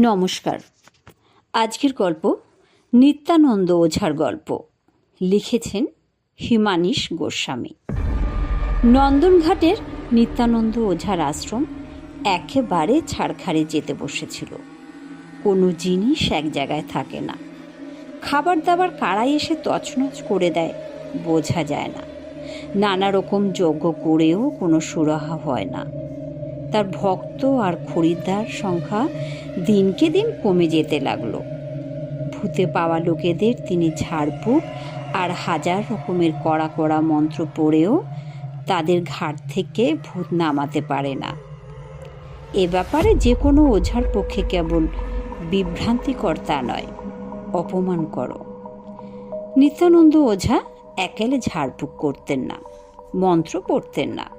নমস্কার। আজকের গল্প নিত্যানন্দ ওঝার গল্প। লিখেছেন হিমানিশ গোস্বামী। নন্দনঘাটের নিত্যানন্দ ওঝার আশ্রম একেবারে ছাড়খাড়ে যেতে বসেছিল। কোনো জিনিস এক জায়গায় থাকে না। খাবার দাবার কারাই এসে তছনছ করে দেয়, বোঝা যায় না। নানা রকম যজ্ঞ করেও কোনো সুরাহা হয় না। তার ভক্ত আর খরিদ্দার সংখ্যা দিনকে দিন কমে যেতে লাগল। ভূতে পাওয়া লোকেদের তিনি ঝাড়ফুঁক আর হাজার রকমের কড়া কড়া মন্ত্র পড়েও তাদের ঘাট থেকে ভূত নামাতে পারে না। এ ব্যাপারে যে কোনো ওঝার পক্ষে কেবল বিভ্রান্তিকর তা নয়, অপমান করো। নিত্যানন্দ ওঝা একেলে ঝাড়ফুঁক করতেন না, মন্ত্র পড়তেন না।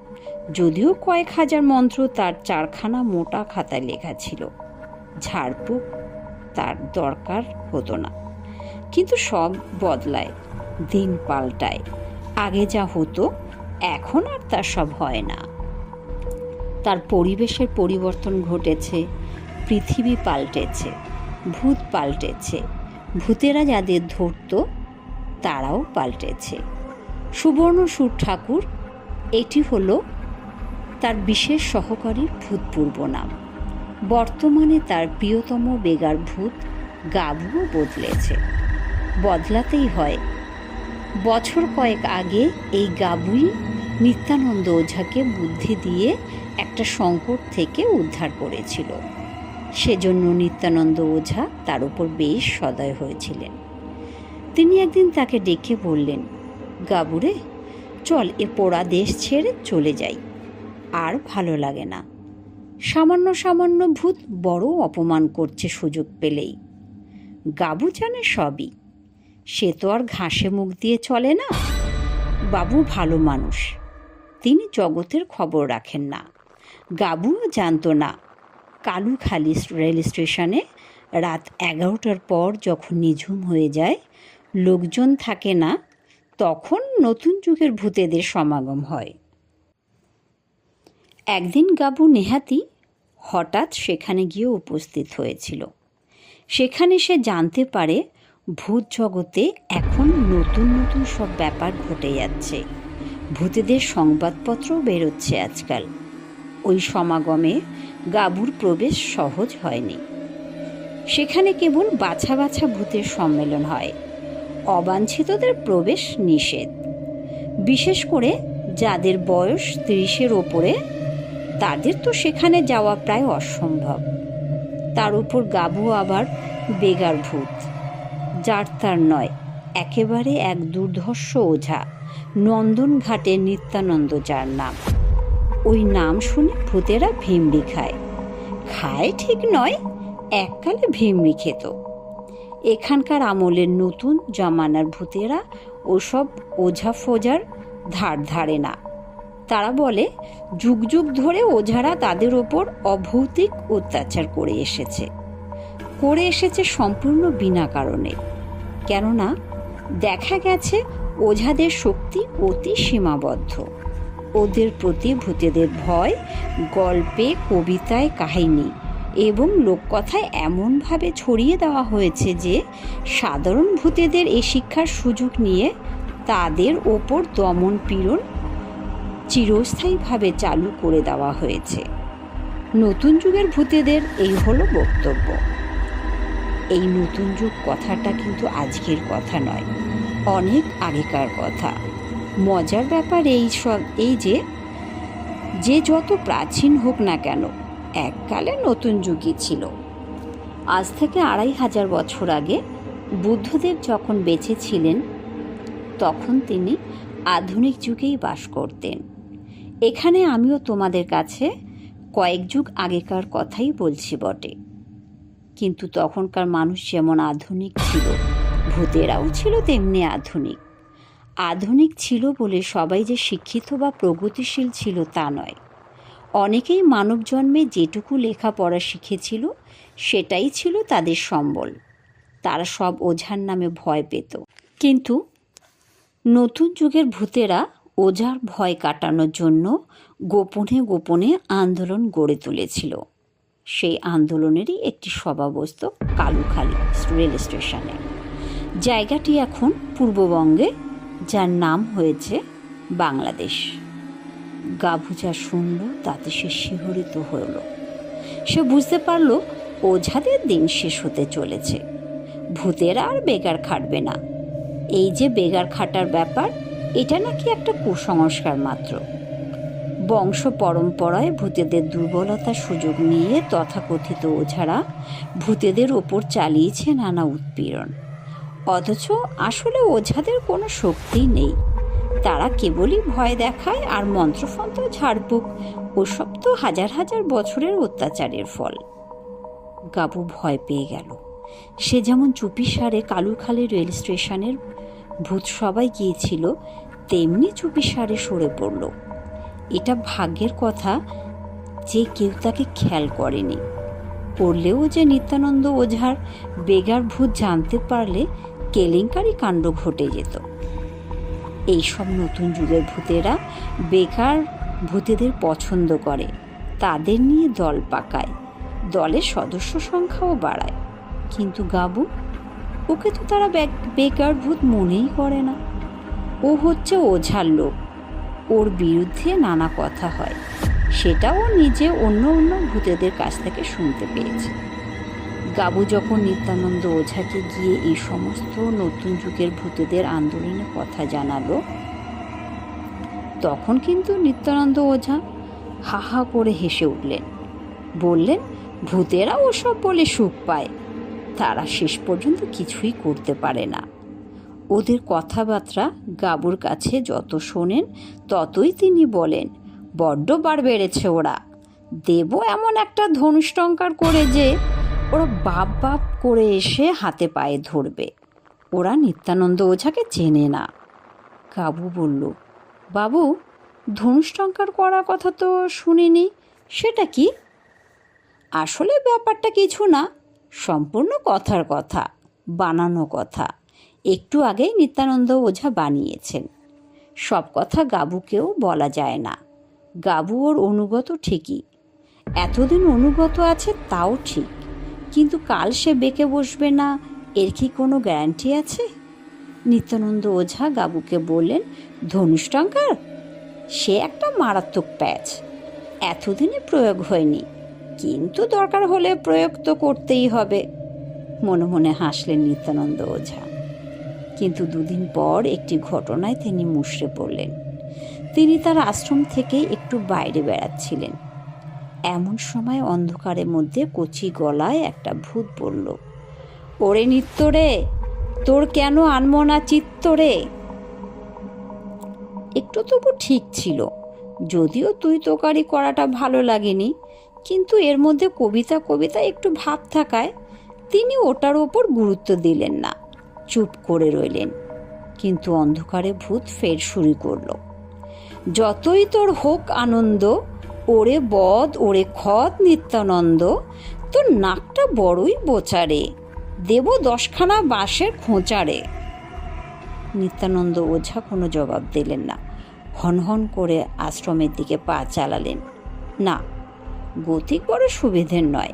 যদিও কয়েক হাজার মন্ত্র তার চারখানা মোটা খাতায় লেখা ছিল। ঝাড়ফুঁক তার দরকার হতো না। কিন্তু সব বদলায়, দিন পাল্টায়। আগে যা হতো, এখন আর তা সব হয় না। তার পরিবেশের পরিবর্তন ঘটেছে, পৃথিবী পাল্টেছে, ভূত পাল্টেছে। ভূতেরা যাদের ধরত, তারাও পাল্টেছে। সুবর্ণসুর ঠাকুর, এটি হলো তার বিশেষ সহকারীর ভূতপূর্ব নাম বর্তমানে তার প্রিয়তম বেগার ভূত গাবুও বদলেছে। বদলাতেই হয়। বছর কয়েক আগে এই গাবুই নিত্যানন্দ ওঝাকে বুদ্ধি দিয়ে একটা সংকট থেকে উদ্ধার করেছিল। সেজন্য নিত্যানন্দ ওঝা তার উপর বেশ সদয় হয়েছিলেন। তিনি একদিন তাকে ডেকে বললেন গাবুরে চল এ পোড়া দেশ ছেড়ে চলে যাই। আর ভালো লাগে না। সামান্য সামান্য ভূত বড় অপমান করছে সুযোগ পেলেই। গাবু জানে সবই। সে তো আর ঘাসে মুখ দিয়ে চলে না। বাবু ভালো মানুষ। তিনি জগতের খবর রাখেন না। গাবুও জানতো না। কালুখালি রেল স্টেশনে রাত এগারোটার পর যখন নিঝুম হয়ে যায়, লোকজন থাকে না, তখন নতুন যুগের ভূতেদের সমাগম হয়। একদিন গাবু নেহাতি হঠাৎ সেখানে গিয়ে উপস্থিত হয়েছিল। সেখানে সে জানতে পারে ভূত জগতে এখন নতুন নতুন সব ব্যাপার ঘটে যাচ্ছে। ভূতেদের সংবাদপত্র বেরোচ্ছে আজকাল। ওই সমাগমে গাবুর প্রবেশ সহজ হয়নি। সেখানে কেবল বাছা বাছা ভূতের সম্মেলন হয়। অবাঞ্ছিতদের প্রবেশ নিষেধ। বিশেষ করে যাদের বয়স তিরিশের ওপরে তাদের তো সেখানে যাওয়া প্রায় অসম্ভব। তার উপর গাবু আবার বেগার ভূত। যার তার নয়, একেবারে এক দুর্ধর্ষ ওঝা নন্দনঘাটে নিত্যানন্দ যার নাম। ওই নাম শুনে ভূতেরা ভিমড়ি খায়। খায় ঠিক নয়, এককালে ভিমড়ি খেত। এখানকার আমলের নতুন জমানার ভূতেরা ওসব ওঝা ফোজার ধার ধারে না। তারা বলে, যুগ যুগ ধরে ওঝারা তাদের ওপর অভৌতিক অত্যাচার করে এসেছে। করে এসেছে সম্পূর্ণ বিনা কারণে। কেননা, দেখা গেছে ওঝাদের শক্তি অতি সীমাবদ্ধ। ওদের প্রতি ভূতেদের ভয়, গল্পে, কবিতায় কাহিনী এবং লোককথায় এমনভাবে ছড়িয়ে দেওয়া হয়েছে যে, সাধারণ ভূতেদের এই শিক্ষার সুযোগ নিয়ে তাদের ওপর দমন পীড়ন চিরস্থায়ীভাবে চালু করে দেওয়া হয়েছে। নতুন যুগের ভূতেদের এই হলো বক্তব্য। এই নতুন যুগ কথাটা কিন্তু আজকের কথা নয়, অনেক আগেকার কথা। মজার ব্যাপার এই সব, এই যে যে যত প্রাচীন হোক না কেন, এককালে নতুন যুগই ছিল। আজ থেকে আড়াই হাজার বছর আগে বুদ্ধদেব যখন বেঁচে ছিলেন, তখন তিনি আধুনিক যুগেই বাস করতেন। এখানে আমিও তোমাদের কাছে কয়েক যুগ আগেকার কথাই বলছি বটে। কিন্তু তখনকার মানুষ যেমন আধুনিক ছিল, ভূতেরাও ছিল তেমনি আধুনিক। আধুনিক ছিল বলে সবাই যে শিক্ষিত বা প্রগতিশীল ছিল তা নয়। অনেকেই মানব জন্মে যেটুকু লেখাপড়া শিখেছিল, সেটাই ছিল তাদের সম্বল। তারা সব ওঝার নামে ভয় পেত। কিন্তু নতুন যুগের ভূতেরা ওঝার ভয় কাটানোর জন্য গোপনে গোপনে আন্দোলন গড়ে তুলেছিল। সেই আন্দোলনেরই একটি সভাবস্ত কালুখালী রেল স্টেশনে। জায়গাটি এখন পূর্ববঙ্গে, যার নাম হয়েছে বাংলাদেশ। গাভু যা শুনল তাতে সে শিহরিত হল। সে বুঝতে পারল ওঝাদের দিন শেষ হতে চলেছে। ভূতেরা আর বেগার খাটবে না। এই যে বেগার খাটার ব্যাপার এটা নাকি একটা কুসংস্কার মাত্র। বংশ পরম্পরায় ভূতেদের দুর্বলতার সুযোগ নিয়ে তথাকথিত ওঝারা ভূতেদের ওপর চালিয়েছে নানা উৎপীড়ন। অথচ আসলে ওঝাদের কোনো শক্তি নেই। তারা কেবলই ভয় দেখায় আর মন্ত্রফন্ত্র ঝাড়ফুঁক। ওসব তো হাজার হাজার বছরের অত্যাচারের ফল। গাবু ভয় পেয়ে গেল। সে যেমন চুপিসারে কালুখালী রেল স্টেশনের ভূত সবাই গিয়েছিল, তেমনি চুপি সারে সরে পড়ল। এটা ভাগ্যের কথা যে কেউ তাকে খেয়াল করেনি। করলেও যে নিত্যানন্দ ওঝার বেগার ভূত জানতে পারলে কেলেঙ্কারি কাণ্ড ঘটে যেত। এইসব নতুন যুগের ভূতেরা বেকার ভূতেদের পছন্দ করে, তাদের নিয়ে দল পাকায়, দলের সদস্য সংখ্যাও বাড়ায়। কিন্তু গাবু ওকে তো তারা বেকার ভূত মনেই করে না। ও হচ্ছে ওঝার লোক। ওর বিরুদ্ধে নানা কথা হয়। সেটাও নিজে অন্য অন্য ভূতেদের কাছ থেকে শুনতে পেয়েছে। গাবু যখন নিত্যানন্দ ওঝাকে গিয়ে এই সমস্ত নতুন যুগের ভূতেদের আন্দোলনের কথা জানালো, তখন কিন্তু নিত্যানন্দ ওঝা হা হা করে হেসে উঠলেন। বললেন, ভূতেরা ওসব বলে সুখ পায়। তারা শেষ পর্যন্ত কিছুই করতে পারে না। ওদের কথাবার্তা গাবুর কাছে যত শোনেন, ততই তিনি বলেন, বড্ড বার বেড়েছে ওরা। দেব এমন একটা ধনুষ্টঙ্কার করে যে ওরা বাপ বাপ করে এসে হাতে পায়ে ধরবে। ওরা নিত্যানন্দ ওঝাকে চেনে না। কাবু বলল, বাবু, ধনুষ্টঙ্কার করার কথা তো শুনিনি, সেটা কি? আসলে ব্যাপারটা কিছু না। সম্পূর্ণ কথার কথা, বানানো কথা। একটু আগেই নিত্যানন্দ ওঝা বানিয়েছেন। সব কথা গাবুকেও বলা যায় না। গাবু ওর অনুগত ঠিকই। এতদিন অনুগত আছে তাও ঠিক। কিন্তু কাল সে বেঁকে বসবে না, এর কি কোনো গ্যারান্টি আছে? নিত্যানন্দ ওঝা গাবুকে বললেন, ধনুষ্টঙ্কার, সে একটা মারাত্মক প্যাচ। এতদিনে প্রয়োগ হয়নি। কিন্তু দরকার হলে প্রয়োগ তো করতেই হবে। মনে মনে হাসলেন নিত্যানন্দ ওঝা। কিন্তু দুদিন পর একটি ঘটনায় তিনি মুষড়ে পড়লেন। তিনি তার আশ্রম থেকে একটু বাইরে বেড়াচ্ছিলেন। এমন সময় অন্ধকারের মধ্যে কচি গলায় একটা ভূত বলল, ওরে নিত্য রে, তোর কেন আনমো না চিত্ত রে? একটু তবু ঠিক ছিল, যদিও তুই তোকারি করাটা ভালো লাগেনি। কিন্তু এর মধ্যে কবিতা কবিতা একটু ভাব থাকায় তিনি ওটার ওপর গুরুত্ব দিলেন না, চুপ করে রইলেন। কিন্তু অন্ধকারে ভূত ফের শুরু করল। যতই তোর হোক আনন্দ, ওরে বদ ওরে খদ নিত্যানন্দ, তোর নাকটা বড়ই বোচারে, দেব দশখানা বাঁশের খোঁচারে। নিত্যানন্দ ওঝা কোনো জবাব দিলেন না। হনহন করে আশ্রমের দিকে পা চালালেন। না গতিক বড় সুবিধের নয়।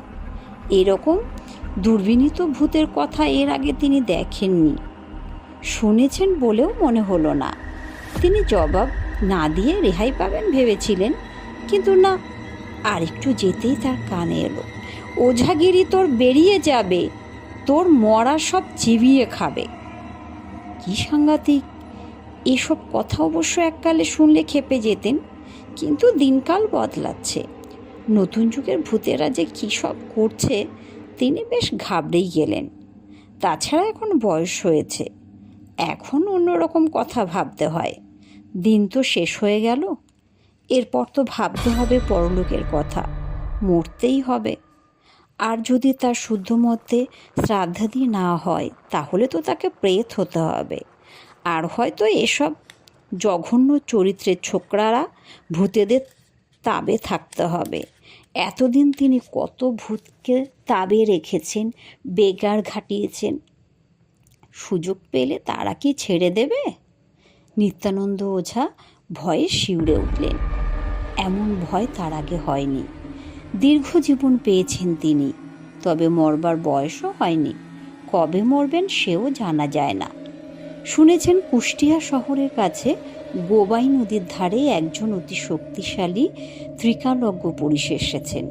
এরকম দুর্বিনীত ভূতের কথা এর আগে তিনি দেখেননি। শুনেছেন বলেও মনে হলো না। তিনি জবাব না দিয়ে রেহাই পাবেন ভেবেছিলেন, কিন্তু না আর একটু যেতেই তার কানে এলো। ওঝাগিরি তোর বেরিয়ে যাবে, তোর মরা সব চিবিয়ে খাবে। কি সাংঘাতিক। এসব কথা অবশ্য এককালে শুনলে খেপে যেতেন, কিন্তু দিনকাল বদলাচ্ছে। নতুন যুগের ভূতেরা যে কী সব করছে, তিনি বেশ ঘাবড়েই গেলেন। তাছাড়া এখন বয়স হয়েছে। এখন অন্যরকম কথা ভাবতে হয়। দিন তো শেষ হয়ে গেল। এরপর তো ভাবতে হবে পরলোকের কথা। মরতেই হবে। আর যদি তার শুদ্ধ মতে শ্রাদ্ধাদি না হয়, তাহলে তো তাকে প্রেত হতে হবে। আর হয়তো এসব জঘন্য চরিত্রের ছোকরারা ভূতেদের তাবে থাকতে হবে। এতদিন তিনি কত ভূতকে তাবে রেখেছেন বেগার ঘাটিয়েছেন। সুযোগ পেলে তারা কি ছেড়ে দেবে? নিত্যানন্দ ওঝা ভয়ে শিউরে উঠলেন। এমন ভয় তার আগে হয়নি। দীর্ঘ জীবন পেয়েছেন তিনি, তবে মরবার বয়সও হয়নি। কবে মরবেন সেও জানা যায় না। শুনেছেন কুষ্টিয়া শহরের কাছে গোবাই নদীর ধারে একজন অতি শক্তিশালী ত্রিকালজ্ঞ পুরুষ এসেছেন।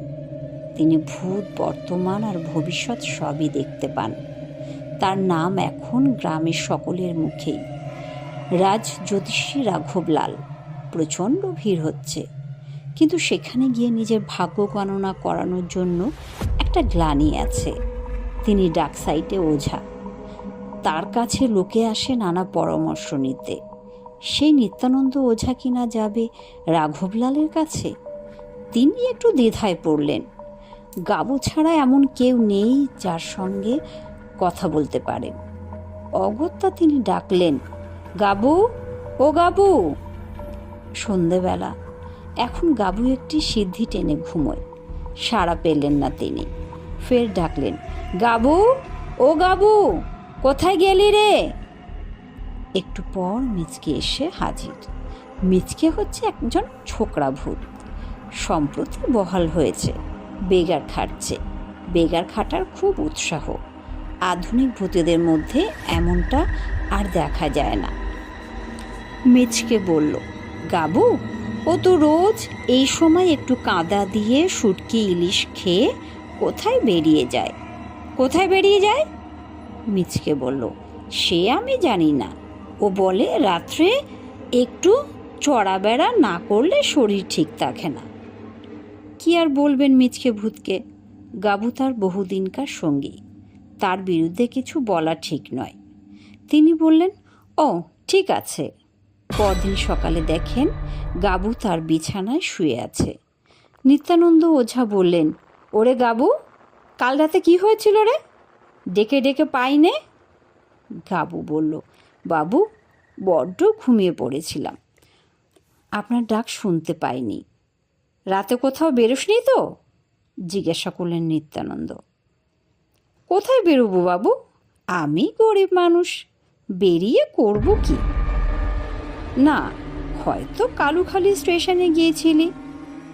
তিনি ভূত, বর্তমান আর ভবিষ্যৎ সবই দেখতে পান। তার নাম এখন গ্রামের সকলের মুখেই। রাজ জ্যোতিষী রাঘবলাল। প্রচণ্ড ভিড় হচ্ছে। কিন্তু সেখানে গিয়ে নিজের ভাগ্য গণনা করানোর জন্য একটা গ্লানি আছে। তিনি ডাক সাইটে ওঝা। তার কাছে লোকে আসে নানা পরামর্শ নিতে। সেই নিত্যানন্দ ওঝা কিনা যাবে রাঘবলালের কাছে? তিনি একটু দ্বিধায় পড়লেন। গাবু ছাড়া এমন কেউ নেই যার সঙ্গে কথা বলতে পারেন অগত্যা তিনি ডাকলেন, গাবু, ও গাবু! সন্ধেবেলা। এখন গাবু একটি সিদ্ধি টেনে ঘুমোয়। সাড়া পেলেন না তিনি। ফের ডাকলেন, গাবু, ও গাবু, কোথায় গেলি রে? একটু পর মিচকে এসে হাজির। মিচকে হচ্ছে একজন ছোকরা ভূত। সম্প্রতি বহাল হয়েছে, বেগার খাটছে। বেগার খাটার খুব উৎসাহ। আধুনিক ভূতেদের মধ্যে এমনটা আর দেখা যায় না। মেচকে বলল, গাবু, ও তো রোজ এই সময় একটু কাদা দিয়ে শুটকি ইলিশ খেয়ে কোথায় বেরিয়ে যায়? কোথায় বেরিয়ে যায়? মিচকে বলল, সে আমি জানি না। ও বলে, রাত্রে একটু চড়াবেড়া না করলে শরীর ঠিক থাকে না। কি আর বলবেন মিচকে ভূতকে? গাবু তার বহুদিনকার সঙ্গী। তার বিরুদ্ধে কিছু বলা ঠিক নয়। তিনি বললেন, ও, ঠিক আছে। পরদিন সকালে দেখেন গাবু তার বিছানায় শুয়ে আছে। নিত্যানন্দ ওঝা বললেন, ওরে গাবু, কাল রাতে কি হয়েছিল রে? ডেকে ডেকে পাইনে? গাবু বলল বাবু, বড্ড ঘুমিয়ে পড়েছিলাম। আপনার ডাক শুনতে পাইনি। রাতে কোথাও বেরোসনি তো? জিজ্ঞাসা করলেন নিত্যানন্দ। কোথায় বেরোবো বাবু? আমি গরিব মানুষ। বেরিয়ে করব কি? না, হয়তো কালুখালি স্টেশনে গিয়েছিলি।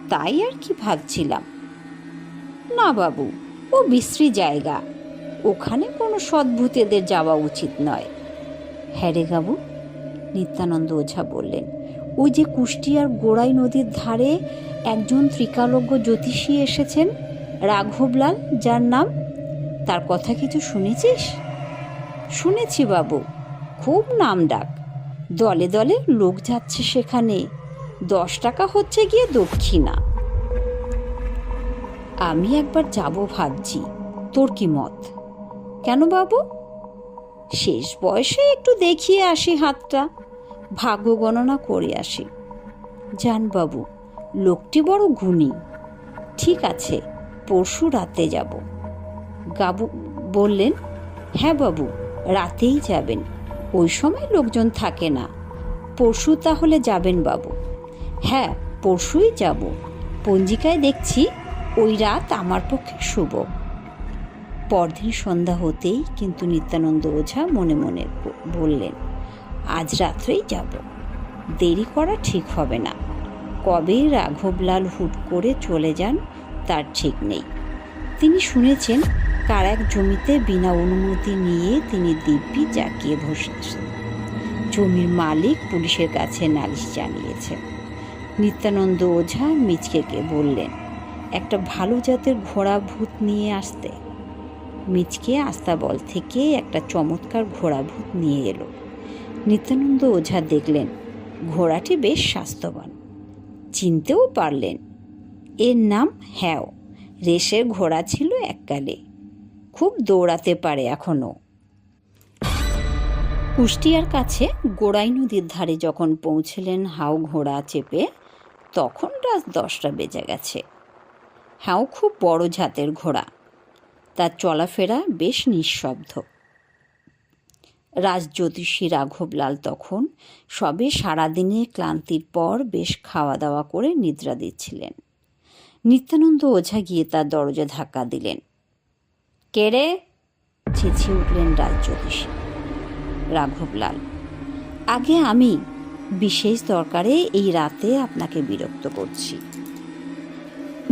তাই আর কি ভাবছিলাম। না বাবু, ও বিশ্রী জায়গা। ওখানে কোনো সদ্ভূতেদের যাওয়া উচিত নয়। হ্যাঁ রে বাবু নিত্যানন্দ ওঝা বললেন, ওই যে কুষ্টিয়ার গোড়াই নদীর ধারে একজন ত্রিকালজ্ঞ জ্যোতিষী এসেছেন, রাঘবলাল, যার নাম? তার কথা কিছু শুনেছিস? শুনেছি বাবু, খুব নাম ডাক। দলে দলে লোক যাচ্ছে সেখানে, দশ টাকা হচ্ছে গিয়ে দক্ষিণা। আমি একবার যাব ভাবছি, তোর কি মত? কেন বাবু? শেষ বয়সে একটু দেখিয়ে আসি হাতটা। ভাগ্য গণনা করে আসি। জান বাবু লোকটি বড় গুণী। ঠিক আছে, পরশু রাতে যাব। গাবু বললেন হ্যাঁ বাবু, রাতেই যাবেন। ওই সময় লোকজন থাকে না। পরশু তাহলে যাবেন বাবু। হ্যাঁ পরশুই যাব। পঞ্জিকায় দেখছি, ওই রাত আমার পক্ষে শুভ। পরদিন সন্ধ্যা হতেই কিন্তু নিত্যানন্দ ওঝা মনে মনে বললেন, আজ রাত্রেই যাব। দেরি করা ঠিক হবে না। কবে রাঘবলাল হুট করে চলে যান তার ঠিক নেই। তিনি শুনেছেন কার এক জমিতে বিনা অনুমতি নিয়ে তিনি দিব্যি জাকিয়ে বসেছেন। জমির মালিক পুলিশের কাছে নালিশ জানিয়েছেন। নিত্যানন্দ ওঝা মিচকেকে বললেন, একটা ভালো জাতের ঘোড়া ভূত নিয়ে আসতে মিচকে আস্তাবল থেকে একটা চমৎকার ঘোড়া ভূত নিয়ে এলো। নিত্যানন্দ ওঝা দেখলেন, ঘোড়াটি বেশ স্বাস্থ্যবান। চিনতেও পারলেন, এর নাম হ্যাও। রেসের ঘোড়া ছিল এককালে, খুব দৌড়াতে পারে এখনও কুষ্টিয়ার কাছে গোড়াই নদীর ধারে যখন পৌঁছলেন হাও ঘোড়া চেপে, তখন রাত দশটা বেজে গেছে। হাও খুব বড় জাতের ঘোড়া। তার চলাফেরা বেশ নিঃশব্দ। রাজজ্যোতিষী রাঘবলাল তখন সবে সারাদিনে ক্লান্তির পর বেশ খাওয়া দাওয়া করে নিদ্রা দিচ্ছিলেন। নিত্যানন্দ ওঝা গিয়ে তার দরজা ধাক্কা দিলেন। কে রে? চেঁচিয়ে উঠলেন রাজজ্যোতিষী। রাঘবলাল আগে আমি। বিশেষ দরকারে এই রাতে আপনাকে বিরক্ত করছি।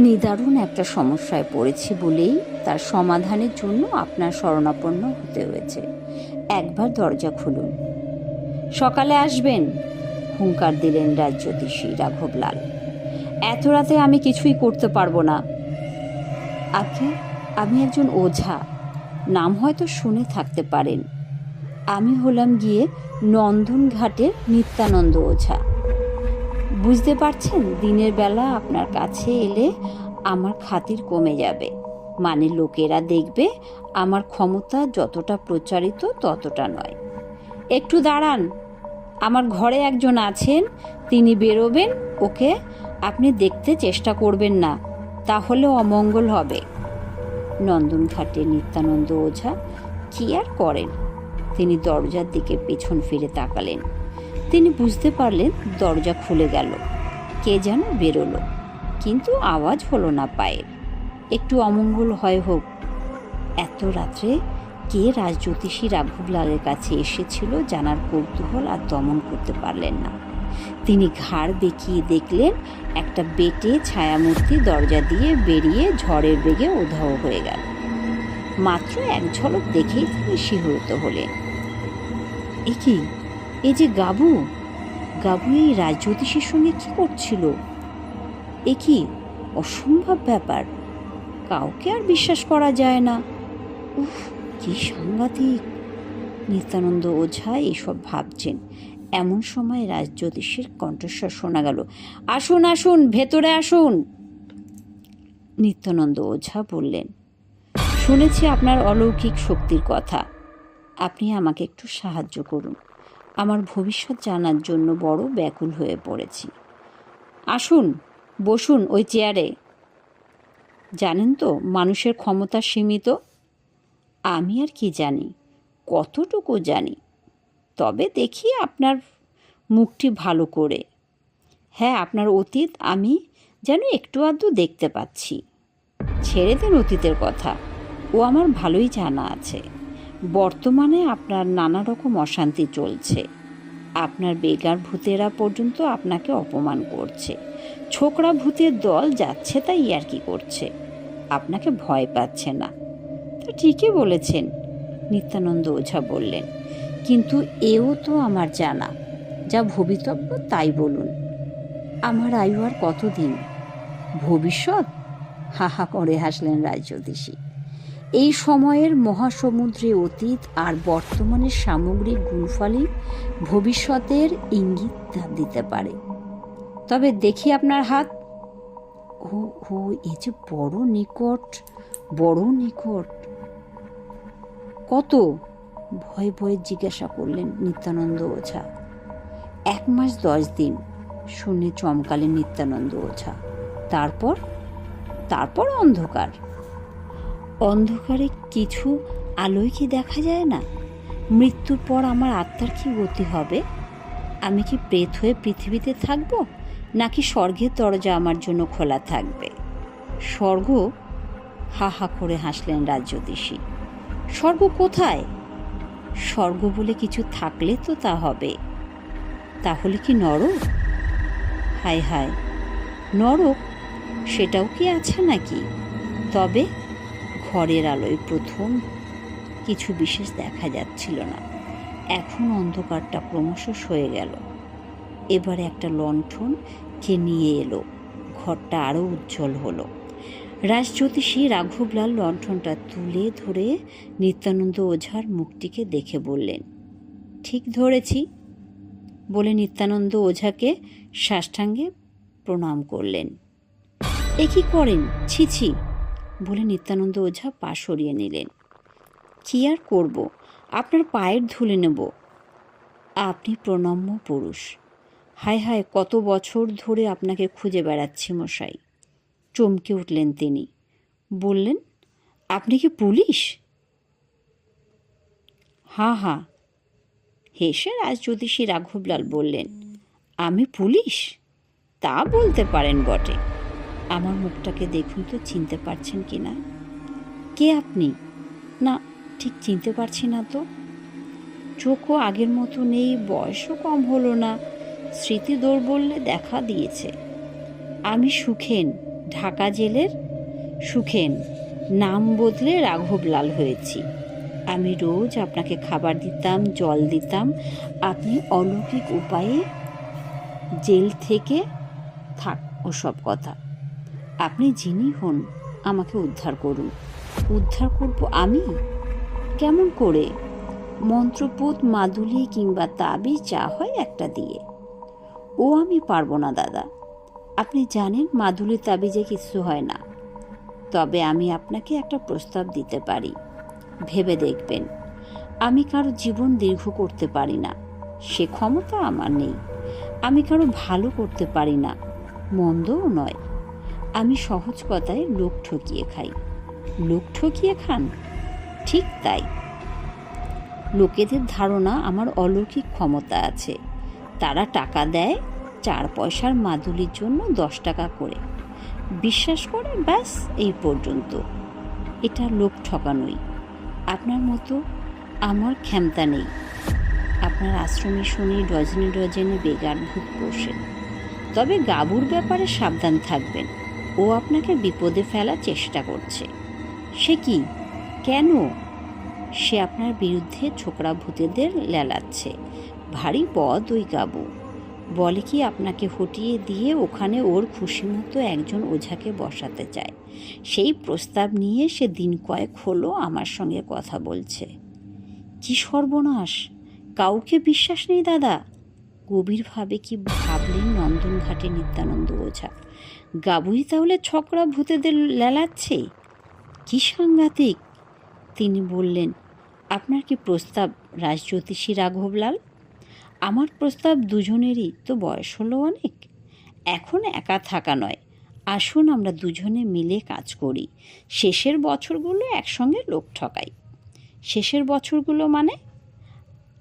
নিদারুণ একটা সমস্যায় পড়েছি বলেই তার সমাধানের জন্য আপনার শরণাপন্ন হতে হয়েছে। একবার দরজা খুলুন। সকালে আসবেন, হুঙ্কার দিলেন রাজ্যতীষী রাঘবলাল। এত রাতে আমি কিছুই করতে পারব না। আগে আমি একজন ওঝা। নাম হয়তো শুনে থাকতে পারেন। আমি হলাম গিয়ে নন্দনঘাটের নিত্যানন্দ ওঝা। বুঝতে পারছেন? দিনের বেলা আপনার কাছে এলে আমার খাতির কমে যাবে। মানে লোকেরা দেখবে আমার ক্ষমতা যতটা প্রচারিত ততটা নয়। একটু দাঁড়ান। আমার ঘরে একজন আছেন, তিনি বেরোবেন, ওকে আপনি দেখতে চেষ্টা করবেন না তাহলে অমঙ্গল হবে। নন্দনঘাটে নিত্যানন্দ ওঝা কি আর করেন? তিনি দরজার দিকে পেছন ফিরে তাকালেন। তিনি বুঝতে পারলেন দরজা খুলে গেল। কে যেন বেরোলো, কিন্তু আওয়াজ হলো না পায়ের। একটু অমঙ্গল হয় হোক। এত রাত্রে কে রাজজ্যোতিষী রাঘবলালের কাছে এসেছিল জানার কৌতূহল আর দমন করতে পারলেন না। তিনি ঘাড় দেখিয়ে দেখলেন একটা বেটে ছায়ামূর্তি দরজা দিয়ে বেরিয়ে ঝড়ের বেগে উধাও হয়ে গেল। মাত্র এক ঝলক দেখেই তিনি শিহরিত হলেন। এ কি? এ যে গাবু গাবু এই রাজজ্যোতিষীর সঙ্গে কি করছিল? এ কি অসম্ভব ব্যাপার, কাউকে আর বিশ্বাস করা যায় না। উফ, কি সাংঘাতিক। নিত্যানন্দ ওঝা এইসব ভাবছেন। এমন সময় রাজজ্যোতিষীর কণ্ঠস্বর শোনা গেল, আসুন আসুন, ভেতরে আসুন! নিত্যানন্দ ওঝা বললেন, শুনেছি আপনার অলৌকিক শক্তির কথা। আপনি আমাকে একটু সাহায্য করুন। আমার ভবিষ্যৎ জানার জন্য বড় ব্যাকুল হয়ে পড়েছি। আসুন, বসুন ওই চেয়ারে। জানেন তো, মানুষের ক্ষমতা সীমিত। আমি আর কি জানি, কতটুকু জানি। তবে দেখি আপনার মুখটি ভালো করে। হ্যাঁ আপনার অতীত আমি যেন একটু আধটু দেখতে পাচ্ছি। ছেড়ে দেন অতীতের কথা। ও আমার ভালোই জানা আছে। বর্তমানে আপনার নানা রকম অশান্তি চলছে। আপনার বেগার ভূতেরা পর্যন্ত আপনাকে অপমান করছে। ছোকরা ভূতের দল যাচ্ছে তাই আর কি করছে। আপনাকে ভয় পাচ্ছে না। তো ঠিকই বলেছেন, নিত্যানন্দ ওঝা বললেন। কিন্তু এও তো আমার জানা, যা ভবিতব্য তাই বলুন। আমার আয়ু আর কতদিন? ভবিষ্যৎ? হা হা করে হাসলেন রাজ্যতীষী এই সময়ের মহাসমুদ্রে অতীত আর বর্তমানের সামগ্রিক গুণফলই ভবিষ্যতের ইঙ্গিত দিতে পারে। তবে দেখি আপনার হাত। ও ও, এ যে বড় নিকট বড় নিকট। কত? ভয়ে ভয়ে জিজ্ঞাসা করলেন নিত্যানন্দ ওঝা। এক মাস দশ দিন শুনে চমকালেন নিত্যানন্দ ওঝা। তারপর? তারপর অন্ধকার। অন্ধকারে কিছু আলোয় কি দেখা যায় না? মৃত্যুর পর আমার আত্মার কি গতি হবে? আমি কি প্রেত হয়ে পৃথিবীতে থাকব? নাকি স্বর্গের দরজা আমার জন্য খোলা থাকবে? স্বর্গ? হা হা করে হাসলেন রাজ্যতীষী স্বর্গ কোথায়? স্বর্গ বলে কিছু থাকলে তো তা হবে। তাহলে কি নরক? হায় হায়, নরক সেটাও কি আছে নাকি? তবে ঘরের আলোয় প্রথম কিছু বিশেষ দেখা যাচ্ছিল না। এখন অন্ধকারটা ক্রমশ সয়ে গেল। এবারে একটা লণ্ঠন কে নিয়ে এলো, ঘরটা আরও উজ্জ্বল হলো। রাজজ্যোতিষী রাঘবলাল লণ্ঠনটা তুলে ধরে নিত্যানন্দ ওঝার মুখটিকে দেখে বললেন, ঠিক ধরেছি। বলে নিত্যানন্দ ওঝাকে সাষ্টাঙ্গে প্রণাম করলেন। এ কি করেন? ছি ছি। বলে নিত্যানন্দ ওঝা পা সরিয়ে নিলেন। কি আর করব? আপনার পায়ের ধুলে নেব। আপনি প্রণম্য পুরুষ। হায় হায়, কত বছর ধরে আপনাকে খুঁজে বেড়াচ্ছি মশাই। চমকে উঠলেন তিনি। বললেন, আপনি কি পুলিশ? হ্যাঁ হ্যাঁ। হেসে রাজজ্যোতিষী রাঘবলাল বললেন, আমি পুলিশ? তা বলতে পারেন বটে। আমার মুখটাকে দেখুন তো, চিনতে পারছেন কি না? কে আপনি? না, ঠিক চিনতে পারছি না তো। চোখও আগের মতো নেই, বয়সও কম হলো না। স্মৃতি বললে দেখা দিয়েছে। আমি সুখেন, ঢাকা জেলের? সুখেন, নাম বদলে রাঘবলাল হয়েছি। আমি রোজ আপনাকে খাবার দিতাম, জল দিতাম। আপনি অলৌকিক উপায়ে জেল থেকে থাক, ওসব কথা। আপনি যিনি হন, আমাকে উদ্ধার করুন। উদ্ধার করব আমি? কেমন করে? মন্ত্রপুত মাদুলি কিংবা তাবি যা হয় একটা দিয়ে। ও আমি পারব না, দাদা। আপনি জানেন মাদুলি তাবিজে কিছু হয় না। তবে আমি আপনাকে একটা প্রস্তাব দিতে পারি। ভেবে দেখবেন। আমি কারও জীবন দীর্ঘ করতে পারি না। সে ক্ষমতা আমার নেই। আমি কারও ভালো করতে পারি না। মন্দও নয়। আমি সহজ কথায় লোক ঠকিয়ে খাই। লোক ঠকিয়ে খান? ঠিক তাই। লোকেদের ধারণা আমার অলৌকিক ক্ষমতা আছে। তারা টাকা দেয়, চার পয়সার মাদুলির জন্য দশ টাকা করে। বিশ্বাস করে, ব্যাস, এই পর্যন্ত। এটা লোক ঠকানোই। আপনার মতো আমার ক্ষমতা নেই। আপনার আশ্রমে শুনি ডজনে ডজনে বেগার ভূত বসে তবে গাবুর ব্যাপারে সাবধান থাকবেন। ও আপনাকে বিপদে ফেলার চেষ্টা করছে। সে কি? কেন? সে আপনার বিরুদ্ধে ছোকরা ভূতেদের লেলাচ্ছে। ভারী পদ ওই কাবু। বলে কি আপনাকে হটিয়ে দিয়ে ওখানে ওর খুশি মতো একজন ওঝাকে বসাতে চায়? সেই প্রস্তাব নিয়ে সে দিন কয়েক হলো আমার সঙ্গে কথা বলছে। কি সর্বনাশ! কাউকে বিশ্বাস নেই দাদা। গভীরভাবে কি ভাবলেন নন্দনঘাটে নিত্যানন্দ ওঝা? গাবুই তাহলে ছকরা ভূতেদের লেলাচ্ছে? কি সাংঘাতিক? তিনি বললেন, আপনার কি প্রস্তাব রাজজ্যোতিষী রাঘবলাল? আমার প্রস্তাব দুজনেরই তো বয়স হলো অনেক। এখন একা থাকা নয়। আসুন আমরা দুজনে মিলে কাজ করি। শেষের বছরগুলো একসঙ্গে লোক ঠকাই। শেষের বছরগুলো মানে?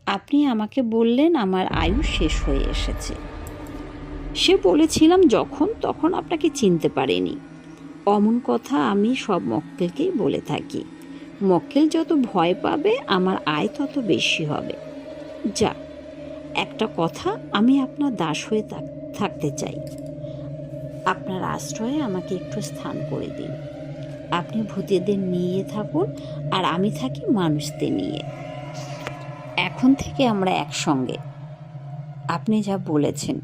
আপনি আমাকে বললেন আমার আয়ু শেষ হয়ে এসেছে। সে বলেছিলাম, যখন তখন আপনাকে চিনতে পারেনি। অমন কথা আমি সব মক্কেলকেই বলে থাকি। মক্কেল যত ভয় পাবে, আমার আয় তত বেশি হবে। যা একটা কথা আমি আপনার দাস হয়ে থাক- থাকতে চাই। আপনার আশ্রয়ে আমাকে একটু স্থান করে দিন। আপনি ভূতেদের নিয়ে থাকুন, আর আমি থাকি মানুষদের নিয়ে। এখন থেকে আমরা একসঙ্গে। আপনি যা বলেছেন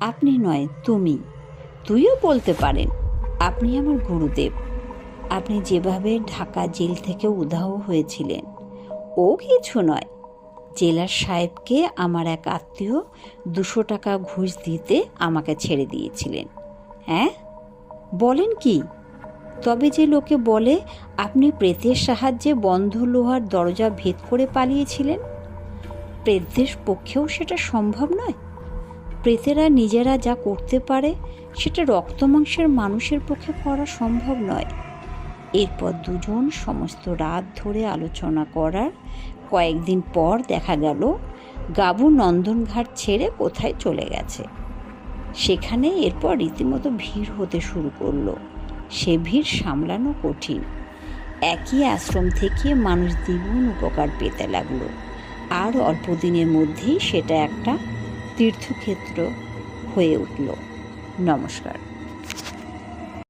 আপনি নয়, তুমি। তুইও বলতে পারেন, আপনি আমার গুরুদেব। আপনি যেভাবে ঢাকা জেল থেকে উধাও হয়েছিলেন, ও কিছু নয়। জেলার সাহেবকে আমার এক আত্মীয় দুশো টাকা ঘুষ দিতে আমাকে ছেড়ে দিয়েছিলেন। হ্যাঁ? বলেন কি? তবে যে লোকে বলে, আপনি প্রেতের সাহায্যে বন্ধ লোহার দরজা ভেদ করে পালিয়েছিলেন? প্রেতদের পক্ষেও সেটা সম্ভব নয়? প্রেতেরা নিজেরা যা করতে পারে, সেটা রক্তমাংসের মানুষের পক্ষে করা সম্ভব নয়। এরপর দুজন সমস্ত রাত ধরে আলোচনা করার কয়েকদিন পর দেখা গেল, গাবু নন্দনঘাট ছেড়ে কোথায় চলে গেছে। সেখানে এরপর রীতিমতো ভিড় হতে শুরু করল। সে ভিড় সামলানো কঠিন। একই আশ্রম থেকে মানুষ দ্বিগুণ উপকার পেতে লাগল। আর অল্প দিনের মধ্যেই সেটা একটা তীর্থক্ষেত্র হয়ে উঠল। নমস্কার।